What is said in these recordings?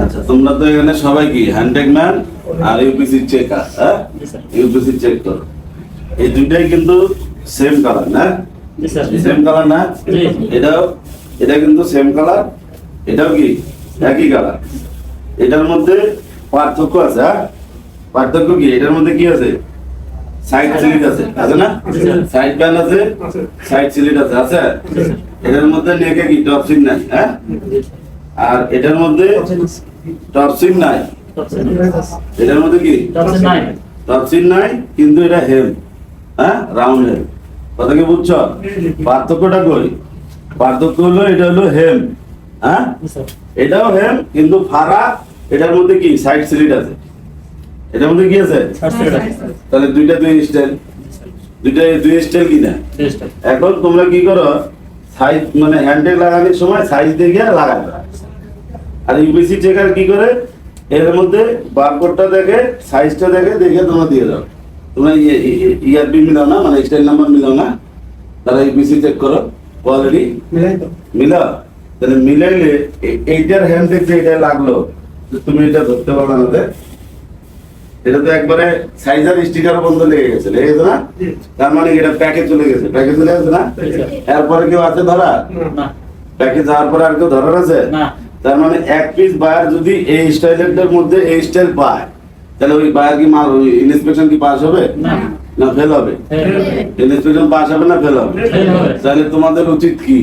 আচ্ছা তোমরা তো এখানে সবাই কি? হ্যান্ডটেক ম্যান আর ইউপিসি চেকার হ্যাঁ? ইউপিসি চেক করো এই দুইটাই কিন্তু সেম কালার না? সেম কালার না? এটাও এটা কিন্তু সেম কালার এটাও কি? একই কালার এটার মধ্যে পার্থক্য আছে হ্যাঁ? পার্থক্য কি? এটার মধ্যে কি আছে? সাইড সিলিট আছে আছে না? সাইড প্যান আছে সাইড সিলিট আছে আছে? এটার মধ্যে নেকে কি? টপ সিন নাই হ্যাঁ? আর এটার মধ্যে নাই। এটার মধ্যে কি? টপসেন নাই। কিন্তু এটা হেম হ্যাঁ? রাউন্ড হেম কথা কি বুঝছ? পার্থক্যটা কই? পার্থক্য হলো এটা হলো হেম হ্যাঁ? এটাও হেম কিন্তু ফাড়া এটার মধ্যে কি? সাইড সিলিট আছে। এটার মধ্যে কি আছে? তাহলে দুইটা দুই স্টাইল দুইটা দুই স্টাইল কিনা এখন তোমরা কি করো? সাইজ মানে হ্যান্ডেল লাগানোর সময় সাইজ দেখে লাগাবে আর চেকার কি করে? এর মধ্যে বারকোডটা দেখে সাইজটা দেখে দেখে তোমরা দিয়ে দাও। তোমরা ইয়ারপি মিলাও না মানে স্টাইল নাম্বার মিলাও না। তারা চেক করো কোয়ালিটি মিলাও। তাহলে মিলাইলে এইটার হ্যান্ড দেখতে এটা লাগল। তুমি এটা ধরতে পারবে না? এটা তো একবারে সাইজার স্টিকার বন্ধ লেগে গেছে লেগে গেছে না? তার মানে এটা প্যাকে চলে গেছে? প্যাকে চলে গেছে না? এরপরে কেউ আছে ধরা? না। প্যাকে যাওয়ার পরে আর কেউ ধরার আছে? না। তার মানে এক পিস বায়ার যদি এই স্টাইলের মধ্যে এই স্টাইল পায় তাহলে ওই বায়ার কি মাল ইন্সপেকশন কি পাস হবে? না। না ফেল হবে? ইন্সপেকশন পাস হবে না ফেল হবে? তাহলে তোমাদের উচিত কি?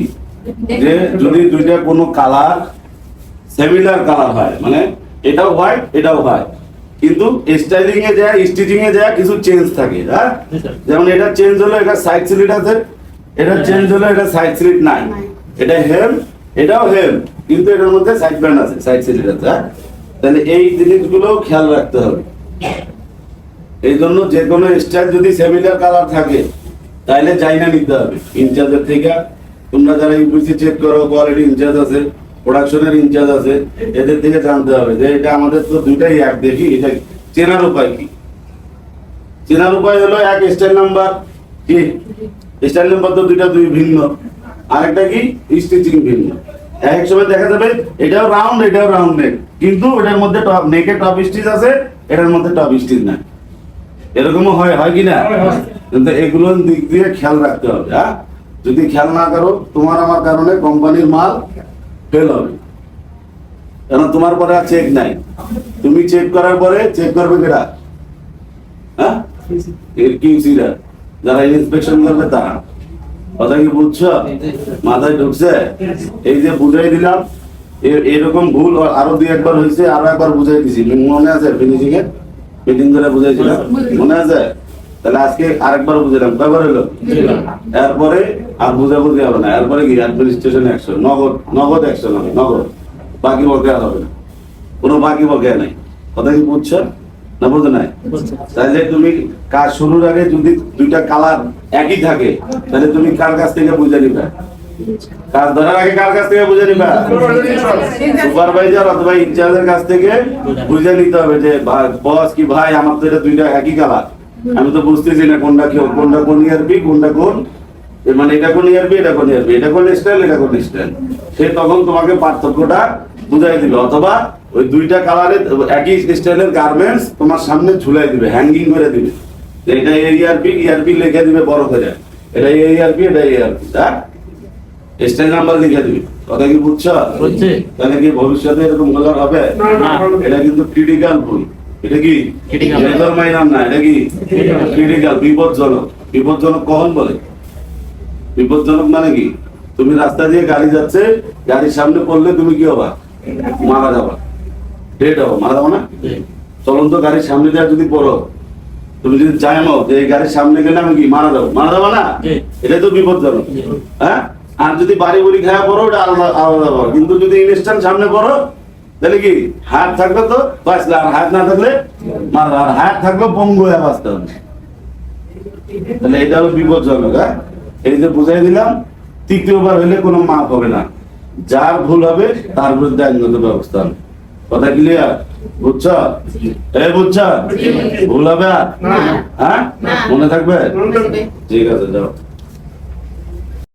যে যদি দুইটা কোনো কালার সিমিলার কালার হয় মানে এটাও হোয়াইট এটাও হোয়াইট কিন্তু স্টাইলিং এ যায় স্টিচিং এ যায় কিছু চেঞ্জ থাকে হ্যাঁ? যেমন এটা চেঞ্জ হলো এটা সাইড স্লিট আছে এটা চেঞ্জ হলো এটা সাইড স্লিট নাই। এটা হেম এটাও হেম কিন্তু এটার মধ্যে সাইড ব্যান্ড আছে সাইড স্লিট আছে? তাহলে এই জিনিসগুলো খেয়াল রাখতে হবে। এই জন্য যে কোনো স্টাইল যদি সিমিলার কালার থাকে তাহলে চাইনা নিতে হবে। ইনচার্জের থেকে তোমরা যারা ইউপিসি চেক করো কোয়ালিটি ইনচার্জ আছে প্রোডাকশনের ইনচার্জ আছে, এদের থেকে জানতে হবে যে এটা আমাদের তো দুইটাই এক। দেখি, এটা চেনার উপায় কি? চেনার উপায় হলো এক স্টাইল নাম্বার কি? স্টাইল নাম্বার তো দুইটা দুই ভিন্ন। আরেকটা কি? স্টিচিং ভিন্ন। এক সময় দেখা যাবে এটাও রাউন্ড এটাও রাউন্ড নেক কিন্তু এটার মধ্যে টপ নেকে টপ স্টিচ আছে এটার মধ্যে টপ স্টিচ নাই। এরকমও হয় হয় কি না। কিন্তু এগুলোর দিক দিয়ে খেয়াল রাখতে হবে হ্যাঁ? যদি খেয়াল না করো তোমার আমার কারণে কোম্পানির মাল ফেল হবে। কারণ তোমার পরে আর চেক নাই। তুমি চেক করার পরে চেক করবে কেরা হ্যাঁ? এর কিউসিরা যারা ইন্সপেকশন করবে তারা। কথা কি বুঝছ? মাথায় ঢুকছে? এই যে বুঝাই দিলাম এরকম ভুল আরও দুই একবার হয়েছে আরও একবার বুঝাই দিছি। মনে আছে ফিনিশিং এ? মিটিং করে বুঝাইছিলাম? মনে আছে? তাহলে আজকে আরেকবার বুঝাইলাম। কয়বার হলো? এরপরে আর বুঝাবুঝি হবে না? এরপরে কি? অ্যাডমিনিস্ট্রেশন অ্যাকশন নগদ নগদ হবে নগদ। বাকি বকেয়া হবে না। কোনো বাকি বকেয়া নাই। কথা কি বুঝছ? না বুঝো নাই? তাহলে তুমি কাজ শুরুর আগে যদি দুইটা কালার একই থাকে তাহলে তুমি কার কাছ থেকে বুঝে নিবে? কাজ ধরার আগে কার কাছ থেকে বুঝে নিবে? সুপারভাইজার অথবা ইনচার্জের কাছ থেকে বুঝে নিতে হবে যে বস কি ভাই? আমার তো এটা দুইটা একই কালার। আমি তো বুঝতেছি না কোনটা কি কোনটা কোন ইয়ারবি কোনটা কোন মানে এটা কোন ইয়ারবি এটা কোন ইয়ারবি এটা কোন স্টাইল এটা কোন স্টাইল সে তখন তোমাকে পার্থক্যটা বুঝাই দিবে। অথবা ওই দুইটা কালারের একই স্টাইলের গার্মেন্টস তোমার সামনে ঝুলাই দিবে হ্যাঙ্গিং করে দিবে। এটা এআরপি ইয়ারপি লিখে দিবে বড় করে। এটা এআরপি এটা এআরপি হ্যাঁ স্টাইল নাম্বার লিখে দিবে। কথা কি বুঝছ? বুঝছি। তাহলে কি ভবিষ্যতে এরকম ভুল হবে? না। এটা কিন্তু ক্রিটিক্যাল ভুল। এটা কি. মেজর মাইনার না এটা কি. ক্রিটিক্যাল বিপদজনক বিপদজনক কখন বলে? বিপদজনক মানে কি? তুমি রাস্তা দিয়ে গাড়ি যাচ্ছে গাড়ির সামনে পড়লে তুমি কি হবা? মারা যাবা। ডেট হব মারা যাব না? চলন্ত গাড়ির সামনে দিয়ে যদি পড়ো তুমি যদি চাইমো যে এই গাড়ির সামনে গেলে আমি কি মারা যাব? মারা যাব না। এটাই তো বিপদজনক হ্যাঁ? আর যদি বাড়ি বুড়ি খাওয়া পড়ো ওটা আলাদা আলাদা ব্যাপার। কিন্তু যদি ইনস্ট্যান্ট সামনে পড়ো তাহলে কি? হাত থাকলে তো বাঁচলে আর হাত না থাকলে মারা আর হাত থাকলে পঙ্গু হয়ে বাঁচতে হবে। তাহলে এটা হলো বিপজ্জনক হ্যাঁ? এই যে বুঝাই দিলাম তৃতীয়বার হলে কোনো মাপ হবে না। যার ভুল হবে তার বিরুদ্ধে আইনগত ব্যবস্থা হবে কথা ক্লিয়ার বুঝছ? এ বুঝছ? ভুল হবে আর? হ্যাঁ? মনে থাকবে। ঠিক আছে যাও।